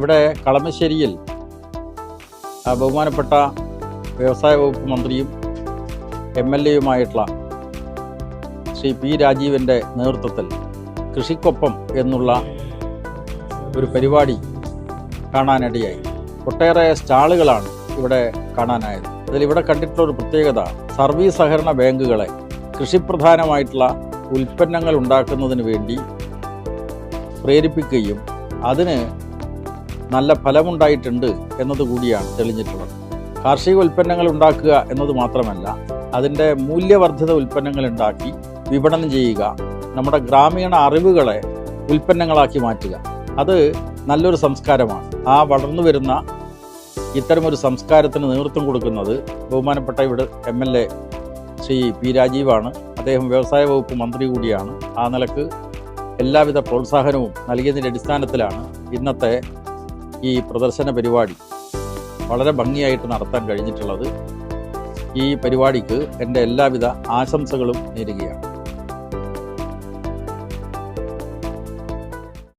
ഇവിടെ കളമശ്ശേരിയിൽ ബഹുമാനപ്പെട്ട വ്യവസായ വകുപ്പ് മന്ത്രിയും എം എൽ എയുമായിട്ടുള്ള ശ്രീ പി രാജീവിന്റെ നേതൃത്വത്തിൽ കൃഷിക്കൊപ്പം എന്നുള്ള ഒരു പരിപാടി കാണാനിടയായി. ഒട്ടേറെ സ്റ്റാളുകളാണ് ഇവിടെ കാണാനായത്. അതിൽ ഇവിടെ കണ്ടിട്ടുള്ള ഒരു പ്രത്യേകത സർവീസ് സഹകരണ ബാങ്കുകളെ കൃഷിപ്രധാനമായിട്ടുള്ള ഉൽപ്പന്നങ്ങൾ ഉണ്ടാക്കുന്നതിന് വേണ്ടി പ്രേരിപ്പിക്കുകയും അതിന് നല്ല ഫലമുണ്ടായിട്ടുണ്ട് എന്നതുകൂടിയാണ് തെളിഞ്ഞിട്ടുള്ളത്. കാർഷിക ഉൽപ്പന്നങ്ങൾ ഉണ്ടാക്കുക എന്നത് മാത്രമല്ല അതിന്റെ മൂല്യവർദ്ധിത ഉൽപ്പന്നങ്ങൾ ഉണ്ടാക്കി വിപണനം ചെയ്യുക നമ്മുടെ ഗ്രാമീണ അറിവുകളെ ഉൽപ്പന്നങ്ങളാക്കി മാറ്റുക. അത് നല്ലൊരു സംസ്കാരമാണ്. ആ വളർന്നു വരുന്ന ഇത്തരമൊരു സംസ്കാരത്തിന് നേതൃത്വം കൊടുക്കുന്നത് ബഹുമാനപ്പെട്ട ഇവിടെ M L A Shri P രാജീവാണ്. അദ്ദേഹം വ്യവസായ വകുപ്പ് മന്ത്രി കൂടിയാണ്. ആ നിലയ്ക്ക് എല്ലാവിധ പ്രോത്സാഹനവും നൽകിയതിന്റെ അടിസ്ഥാനത്തിലാണ് ഇന്നത്തെ ഈ പ്രദർശന പരിപാടി വളരെ ഭംഗിയായിട്ട് നടത്താൻ കഴിഞ്ഞിട്ടുള്ളത് ഈ പരിപാടിക്ക് എന്റെ എല്ലാവിധ ആശംസകളും നേരുകയാണ്.